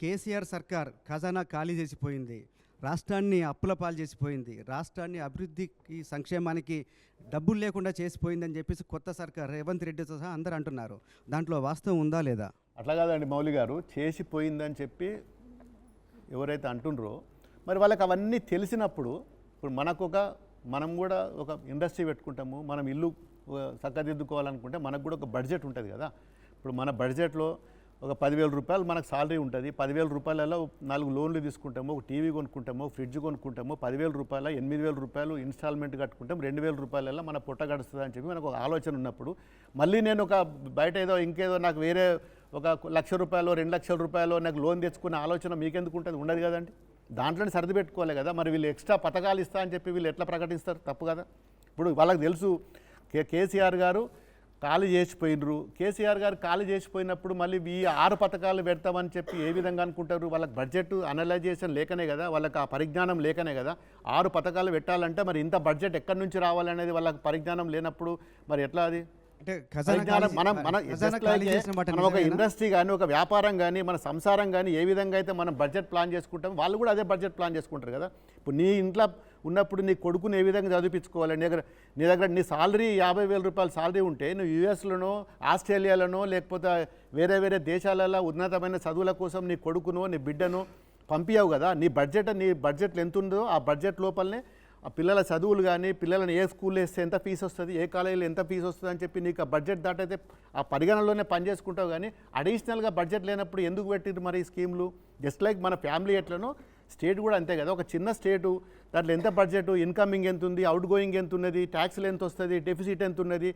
కేసీఆర్ సర్కార్ ఖజానా ఖాళీ చేసిపోయింది. రాష్ట్రాన్ని అప్పుల పాలు చేసిపోయింది. రాష్ట్రాన్ని అభివృద్ధికి సంక్షేమానికి డబ్బులు లేకుండా చేసిపోయిందని చెప్పేసి కొత్త సర్కార్ రేవంత్ రెడ్డితో సహా అందరూ అంటున్నారు. దాంట్లో వాస్తవం ఉందా లేదా? అట్లా కాదండి మౌలి గారు. చేసిపోయిందని చెప్పి ఎవరైతే అంటుండ్రో మరి వాళ్ళకి అవన్నీ తెలిసినప్పుడు ఇప్పుడు మనకు ఒక మనం కూడా ఒక ఇండస్ట్రీ పెట్టుకుంటాము మనం ఇల్లు ఆ, చక్కదిద్దుకోవాలనుకుంటే మనకు కూడా ఒక బడ్జెట్ ఉంటుంది కదా. ఇప్పుడు మన బడ్జెట్లో ఒక పదివేల రూపాయలు మనకు సాలరీ ఉంటుంది. పదివేల రూపాయలలో నాలుగు లోన్లు తీసుకుంటాము ఒక టీవీ కొనుక్కుంటాము ఫ్రిడ్జ్ కొనుక్కుంటాము పదివేల రూపాయల ఎనిమిది వేల రూపాయలు ఇన్స్టాల్మెంట్ కట్టుకుంటాం రెండు వేల రూపాయలలో మన పుట్ట గడుస్తుంది అని చెప్పి మనకు ఒక ఆలోచన ఉన్నప్పుడు మళ్ళీ నేను ఒక బయట ఏదో ఇంకేదో నాకు వేరే ఒక లక్ష రూపాయలు రెండు లక్షల రూపాయలు నాకు లోన్ తెచ్చుకునే ఆలోచన మీకెందుకు ఉంటుంది? ఉండదు కదండి. దాంట్లోనే సర్ది పెట్టుకోవాలి కదా. మరి వీళ్ళు ఎక్స్ట్రా పథకాలు ఇస్తా అని చెప్పి వీళ్ళు ఎట్లా ప్రకటిస్తారు? తప్పు కదా. ఇప్పుడు వాళ్ళకి తెలుసు కే కేసీఆర్ గారు ఖాళీ చేసిపోయినరు. కేసీఆర్ గారు ఖాళీ చేసిపోయినప్పుడు మళ్ళీ ఈ ఆరు పథకాలు పెడతామని చెప్పి ఏ విధంగా అనుకుంటారు? వాళ్ళకి బడ్జెట్ అనలైజేషన్ లేకనే కదా వాళ్ళకి ఆ పరిజ్ఞానం లేకనే కదా ఆరు పథకాలు పెట్టాలంటే మరి ఇంత బడ్జెట్ ఎక్కడి నుంచి రావాలనేది వాళ్ళకి పరిజ్ఞానం లేనప్పుడు మరి ఎట్లా అది? మనం మన మనం ఒక? ఇండస్ట్రీ కానీ ఒక వ్యాపారం కానీ మన సంసారం కానీ ఏ విధంగా అయితే మనం బడ్జెట్ ప్లాన్ చేసుకుంటాం వాళ్ళు కూడా అదే బడ్జెట్ ప్లాన్ చేసుకుంటారు కదా. ఇప్పుడు నీ ఇంట్లో ఉన్నప్పుడు నీ కొడుకుని ఏ విధంగా చదివించుకోవాలి? నీ దగ్గర నీ దగ్గర నీ సాలరీ యాభై వేల రూపాయల సాలరీ ఉంటే నువ్వు యూఎస్లోనో ఆస్ట్రేలియాలోనో లేకపోతే వేరే వేరే దేశాలలో ఉన్నతమైన చదువుల కోసం నీ కొడుకునో నీ బిడ్డను పంపించావు కదా? నీ బడ్జెట్ నీ బడ్జెట్లో ఎంత ఉందో ఆ బడ్జెట్ లోపలనే ఆ పిల్లల చదువులు కానీ పిల్లలను ఏ స్కూల్లో వేస్తే ఎంత ఫీజు వస్తుంది ఏ కాలేజీలో ఎంత ఫీజు వస్తుంది అని చెప్పి నీకు ఆ బడ్జెట్ దాటైతే ఆ పరిగణనలోనే పనిచేసుకుంటావు కానీ అడిషనల్గా బడ్జెట్ లేనప్పుడు ఎందుకు పెట్టిండ్రు మరి ఈ స్కీమ్లు? జస్ట్ లైక్ మన ఫ్యామిలీ ఎట్లనో స్టేట్ కూడా అంతే కదా. ఒక చిన్న స్టేటు దాంట్లో ఎంత బడ్జెట్ ఇన్కమింగ్ ఎంత ఉంది అవుట్ గోయింగ్ ఎంత ఉన్నది ట్యాక్స్లు ఎంత వస్తుంది డెఫిసిట్ ఎంత ఉన్నది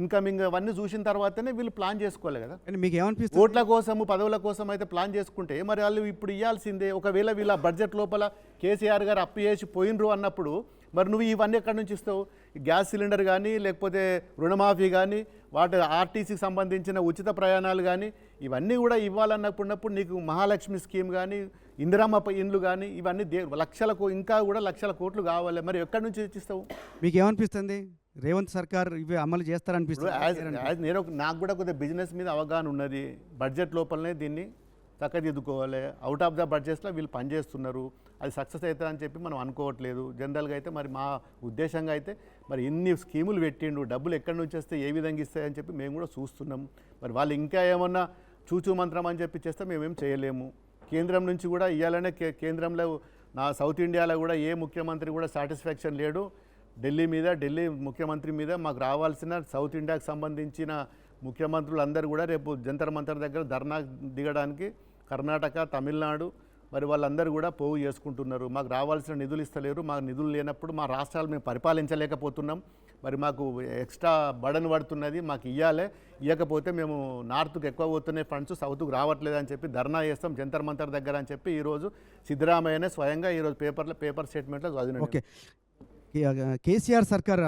ఇన్కమింగ్ అవన్నీ చూసిన తర్వాతనే వీళ్ళు ప్లాన్ చేసుకోవాలి కదా. మీకు ఏమనిపిస్తుంది? ఓట్ల కోసము పదవుల కోసం అయితే ప్లాన్ చేసుకుంటే మరి వాళ్ళు ఇప్పుడు ఇవ్వాల్సిందే ఒకవేళ వీళ్ళ బడ్జెట్ లోపల కేసీఆర్ గారు అప్పు చేసి పోయినరు అన్నప్పుడు మరి నువ్వు ఇవన్నీ ఎక్కడి నుంచి ఇస్తావు? గ్యాస్ సిలిండర్ కానీ లేకపోతే రుణమాఫీ కానీ వాటి ఆర్టీసీకి సంబంధించిన ఉచిత ప్రయాణాలు కానీ ఇవన్నీ కూడా ఇవ్వాలన్నప్పుడు నీకు మహాలక్ష్మి స్కీమ్ కానీ ఇందిరమ్మ ఇండ్లు కానీ ఇవన్నీ దే లక్షలకు ఇంకా కూడా లక్షల కోట్లు కావాలి. మరి ఎక్కడి నుంచి ఇచ్చిస్తావు మీకు ఏమనిపిస్తుంది రేవంత్ సర్కార్ ఇవి అమలు చేస్తారనిపిస్తుంది? నేను నాకు కూడా కొద్దిగా బిజినెస్ మీద అవగాహన ఉన్నది. బడ్జెట్ లోపలనే దీన్ని చక్కదిద్దుకోవాలి. అవుట్ ఆఫ్ ద బడ్జెట్స్లో వీళ్ళు పనిచేస్తున్నారు. అది సక్సెస్ అవుతుంది అని చెప్పి మనం అనుకోవట్లేదు. జనరల్గా అయితే మరి మా ఉద్దేశంగా అయితే మరి ఇన్ని స్కీములు పెట్టిండు డబ్బులు ఎక్కడి నుంచి వస్తే ఏ విధంగా ఇస్తాయని చెప్పి మేము కూడా చూస్తున్నాం. మరి వాళ్ళు ఇంకా ఏమన్నా చూచూ మంత్రం అని చెప్పి చేస్తే మేమేం చేయలేము. కేంద్రం నుంచి కూడా ఇవ్వాలనే కే కేంద్రంలో నా సౌత్ ఇండియాలో కూడా ఏ ముఖ్యమంత్రి కూడా సాటిస్ఫాక్షన్ లేడు. ఢిల్లీ మీద ఢిల్లీ ముఖ్యమంత్రి మీద మాకు రావాల్సిన సౌత్ ఇండియాకు సంబంధించిన ముఖ్యమంత్రులు అందరూ కూడా రేపు జంతర్ మంతర్ దగ్గర ధర్నా దిగడానికి కర్ణాటక తమిళనాడు మరి వాళ్ళందరూ కూడా పోగు చేసుకుంటున్నారు. మాకు రావాల్సిన నిధులు ఇస్తలేరు. మాకు నిధులు లేనప్పుడు మా రాష్ట్రాలు మేము పరిపాలించలేకపోతున్నాం. మరి మాకు ఎక్స్ట్రా బడన్ పడుతున్నది మాకు ఇవ్వాలి ఇవ్వకపోతే మేము నార్త్కు ఎక్కువ పోతున్నాయి ఫండ్స్ సౌత్కు రావట్లేదు అని చెప్పి ధర్నా చేస్తాం జంతర్ మంతర్ దగ్గర అని చెప్పి ఈరోజు సిద్ధరామయ్యనే స్వయంగా ఈరోజు పేపర్లో పేపర్ స్టేట్మెంట్లో చదివిన ఓకే. కేసీఆర్ సర్కార్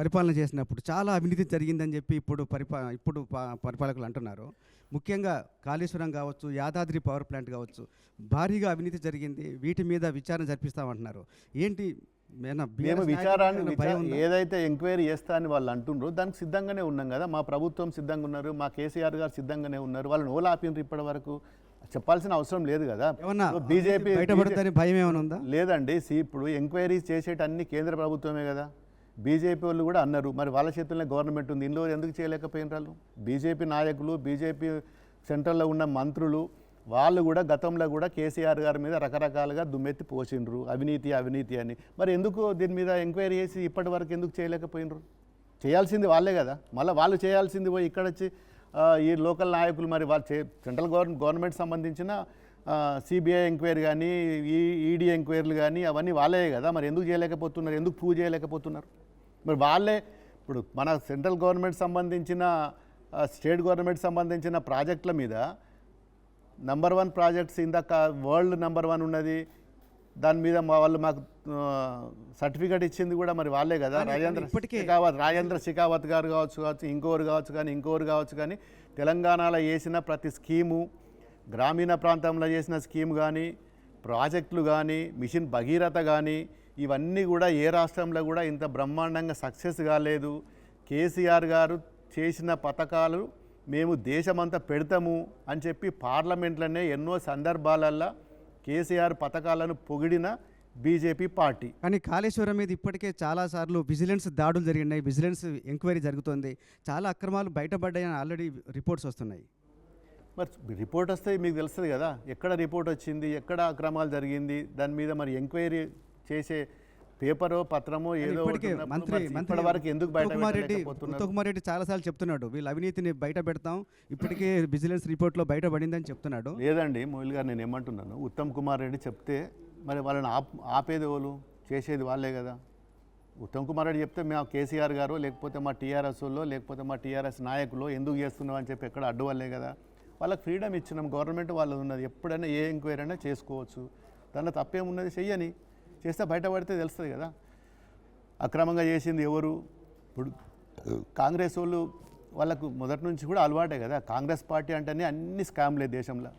పరిపాలన చేసినప్పుడు చాలా అవినీతి జరిగిందని చెప్పి ఇప్పుడు పరిపా ఇప్పుడు పరిపాలకులు అంటున్నారు. ముఖ్యంగా కాళేశ్వరం కావచ్చు యాదాద్రి పవర్ ప్లాంట్ కావచ్చు భారీగా అవినీతి జరిగింది. వీటి మీద విచారణ జరిపిస్తామంటున్నారు. ఏంటి ఏమన్నా మేము విచారాన్ని? ఏదైతే ఎంక్వైరీ చేస్తా అని వాళ్ళు అంటుండ్రో దానికి సిద్ధంగానే ఉన్నాం కదా. మా ప్రభుత్వం సిద్ధంగా ఉన్నారు మా కేసీఆర్ గారు సిద్ధంగానే ఉన్నారు. వాళ్ళని ఓలా ఆపిండ్రు ఇప్పటి వరకు. చెప్పాల్సిన అవసరం లేదు కదా. ఏమన్నా బీజేపీ భయం ఏమైనా ఉందా? లేదండి సి ఇప్పుడు ఎంక్వైరీస్ చేసేటన్ని కేంద్ర ప్రభుత్వమే కదా. బీజేపీ వాళ్ళు కూడా అన్నారు మరి వాళ్ళ చేతుల్లో గవర్నమెంట్ ఉంది ఇందులో ఎందుకు చేయలేకపోయిన వాళ్ళు? బీజేపీ నాయకులు బీజేపీ సెంట్రల్లో ఉన్న మంత్రులు వాళ్ళు కూడా గతంలో కూడా కేసీఆర్ గారి మీద రకరకాలుగా దుమ్మెత్తి పోసిండ్రు. అవినీతి అవినీతి అని. మరి ఎందుకు దీని మీద ఎంక్వైరీ చేసి ఇప్పటి వరకు ఎందుకు చేయలేకపోయినరు? చేయాల్సింది వాళ్ళే కదా. మళ్ళీ వాళ్ళు చేయాల్సింది పోయి ఇక్కడ వచ్చి ఈ లోకల్ నాయకులు మరి వాళ్ళు చే సెంట్రల్ గవర్నమెంట్ గవర్నమెంట్ సంబంధించిన సిబిఐ ఎంక్వైరీ కానీ ఈ ఈడీ ఎంక్వైరీలు కానీ అవన్నీ వాళ్ళే కదా. మరి ఎందుకు చేయలేకపోతున్నారు? ఎందుకు ప్రూవ్ చేయలేకపోతున్నారు? మరి వాళ్ళే ఇప్పుడు మన సెంట్రల్ గవర్నమెంట్ సంబంధించిన స్టేట్ గవర్నమెంట్ సంబంధించిన ప్రాజెక్టుల మీద నంబర్ వన్ ప్రాజెక్ట్స్ ఇందాక వరల్డ్ నెంబర్ వన్ ఉన్నది. దాని మీద మా వాళ్ళు మాకు సర్టిఫికేట్ ఇచ్చింది కూడా మరి వాళ్ళే కదా. రాజేంద్ర ఇప్పటికే- షెకావత్ రాజేంద్ర షెకావత్ గారు కావచ్చు కావచ్చు ఇంకోరు కావచ్చు కానీ ఇంకోరు కావచ్చు కానీ తెలంగాణలో చేసిన ప్రతి స్కీము గ్రామీణ ప్రాంతంలో చేసిన స్కీమ్ కానీ ప్రాజెక్టులు కానీ మిషన్ భగీరథ కానీ ఇవన్నీ కూడా ఏ రాష్ట్రంలో కూడా ఇంత బ్రహ్మాండంగా సక్సెస్ కాలేదు. కేసీఆర్ గారు చేసిన పథకాలు మేము దేశమంతా పెడతాము అని చెప్పి పార్లమెంట్లోనే ఎన్నో సందర్భాలల్లో కేసీఆర్ పథకాలను పొగిడిన బీజేపీ పార్టీ. కానీ కాళేశ్వరం మీద ఇప్పటికే చాలాసార్లు విజిలెన్స్ దాడులు జరిగినాయి విజిలెన్స్ ఎంక్వైరీ జరుగుతుంది. చాలా అక్రమాలు బయటపడ్డాయని ఆల్రెడీ రిపోర్ట్స్ వస్తున్నాయి. మరి రిపోర్ట్ వస్తే మీకు తెలుస్తుంది కదా ఎక్కడ రిపోర్ట్ వచ్చింది ఎక్కడ అక్రమాలు జరిగింది దాని మీద మరి ఎంక్వైరీ చేసే పేపరో పత్రమో ఏదో మంత్రి మంత్రి వరకు ఎందుకు బయట రెడ్డి? ఉత్తమ్ రెడ్డి చాలాసార్లు చెప్తున్నాడు వీళ్ళ అవినీతిని బయట పెడతాం ఇప్పటికే విజిలెన్స్ రిపోర్ట్లో బయటపడిందని చెప్తున్నాడు. లేదండి మోయిల్ గారు నేను ఏమంటున్నాను ఉత్తమ్ కుమార్ రెడ్డి చెప్తే మరి వాళ్ళని ఆప్ ఆపేది వాళ్ళు చేసేది వాళ్ళే కదా. ఉత్తమ్ కుమార్ రెడ్డి చెప్తే మేము కేసీఆర్ గారు లేకపోతే మా టీఆర్ఎస్ వాళ్ళు లేకపోతే మా టీఆర్ఎస్ నాయకులు ఎందుకు చేస్తున్నాం అని చెప్పి ఎక్కడ అడ్డు వాళ్ళే కదా. వాళ్ళకి ఫ్రీడమ్ ఇచ్చినాం. గవర్నమెంట్ వాళ్ళు ఉన్నది. ఎప్పుడైనా ఏ ఎంక్వైరీ అయినా చేసుకోవచ్చు. దాంట్లో తప్పేమున్నది చెయ్యని. చేస్తే బయటపడితే తెలుస్తుంది కదా. అక్రమంగా చేసింది ఎవరు? ఇప్పుడు కాంగ్రెస్ వాళ్ళు వాళ్ళకు మొదటి నుంచి కూడా అలవాటే కదా. కాంగ్రెస్ పార్టీ అంటేనే అన్ని స్కామ్లే దేశంలో.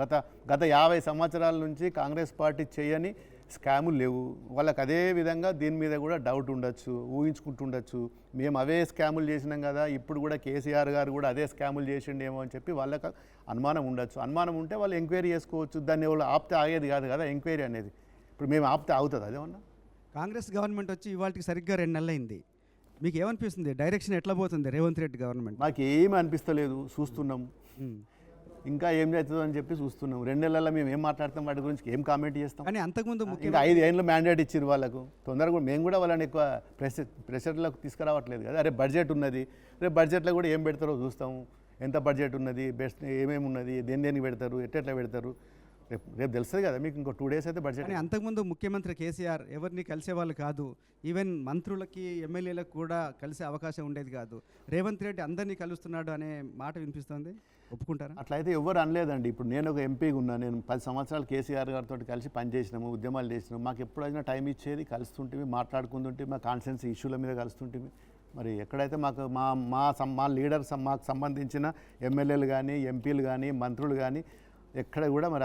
గత గత యాభై సంవత్సరాల నుంచి కాంగ్రెస్ పార్టీ చేయని స్కాములు లేవు. వాళ్ళకి అదే విధంగా దీని మీద కూడా డౌట్ ఉండొచ్చు ఊహించుకుంటుండొచ్చు. మేము అవే స్కాములు చేసినాం కదా ఇప్పుడు కూడా కేసీఆర్ గారు కూడా అదే స్కాములు చేసిండేమో అని చెప్పి వాళ్ళకి అనుమానం ఉండొచ్చు. అనుమానం ఉంటే వాళ్ళు ఎంక్వైరీ చేసుకోవచ్చు. దాన్ని వాళ్ళు ఆపితే ఆగేది కాదు కదా ఎంక్వైరీ అనేది. ఇప్పుడు మేము ఆపితే ఆగుతుంది అదేమన్నా కాంగ్రెస్ గవర్నమెంట్ వచ్చి ఇవాళకి సరిగ్గా రెండు నెలలు అయింది. మీకు ఏమనిపిస్తుంది? డైరెక్షన్ ఎట్లా పోతుంది రేవంత్ రెడ్డి గవర్నమెంట్? మాకు ఏమీ అనిపిస్తలేదు. చూస్తున్నాం. ఇంకా ఏం చేస్తుందో అని చెప్పి చూస్తున్నాం. రెండు నెలల్లో మేము ఏం మాట్లాడతాం వాటి గురించి ఏం కామెంట్ చేస్తాం? కానీ అంతకుముందు ముఖ్య ఇంకా ఐదు ఏళ్ళు మ్యాండేట్ ఇచ్చారు వాళ్ళకు. తొందరగా కూడా మేము కూడా వాళ్ళని ఎక్కువ ప్రెషర్ ప్రెషర్లోకి తీసుకురావట్లేదు కదా. రేపు బడ్జెట్ ఉన్నది. రేపు బడ్జెట్లో కూడా ఏం పెడతారో చూస్తాము ఎంత బడ్జెట్ ఉన్నది బెస్ట్ ఏమేమి ఉన్నది దేని దేనికి పెడతారు ఎట్లా పెడతారు? రేపు రేపు తెలుస్తుంది కదా మీకు. ఇంకో టూ డేస్ అయితే బడ్జెట్. కానీ అంతకుముందు ముఖ్యమంత్రి కేసీఆర్ ఎవరిని కలిసేవాళ్ళు కాదు. ఈవెన్ మంత్రులకి ఎమ్మెల్యేలకు కూడా కలిసే అవకాశం ఉండేది కాదు. రేవంత్ రెడ్డి అందరినీ కలుస్తున్నాడు అనే మాట వినిపిస్తుంది? ఒప్పుకుంటారా? అట్లయితే ఎవరు అనలేదండి. ఇప్పుడు నేను ఒక ఎంపీగా ఉన్నా నేను పది సంవత్సరాలు కేసీఆర్ గారితో కలిసి పనిచేసినాము ఉద్యమాలు చేసినాము. మాకు ఎప్పుడైనా టైం ఇచ్చేది కలుస్తుంటే మాట్లాడుకుంటుంటే మా కాన్స్టిట్యున్సీ ఇష్యూల మీద కలుస్తుంటే మరి ఎక్కడైతే మాకు మా మా సం- మా లీడర్ మాకు సంబంధించిన ఎమ్మెల్యేలు కానీ ఎంపీలు కానీ మంత్రులు కానీ ఎక్కడ కూడా మరి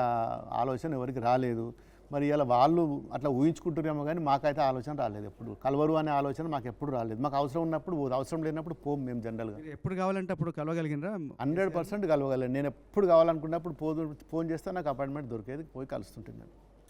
ఆలోచన ఎవరికి రాలేదు. మరి ఇలా వాళ్ళు అట్లా ఊహించుకుంటున్నామో కానీ మాకైతే ఆలోచన రాలేదు ఎప్పుడు. కలవరు అనే ఆలోచన మాకు ఎప్పుడు రాలేదు. మాకు అవసరం ఉన్నప్పుడు పోదు, అవసరం లేనప్పుడు పోం మేము జనరల్గా. ఎప్పుడు కావాలంటే అప్పుడు కలవగలిగినరా? Hundred percent కలవగలను. నేను ఎప్పుడు కావాలనుకున్నప్పుడు పోదు ఫోన్ చేస్తే నాకు అపాయింట్మెంట్ దొరికేది పోయి కలుస్తుంటాను నేను.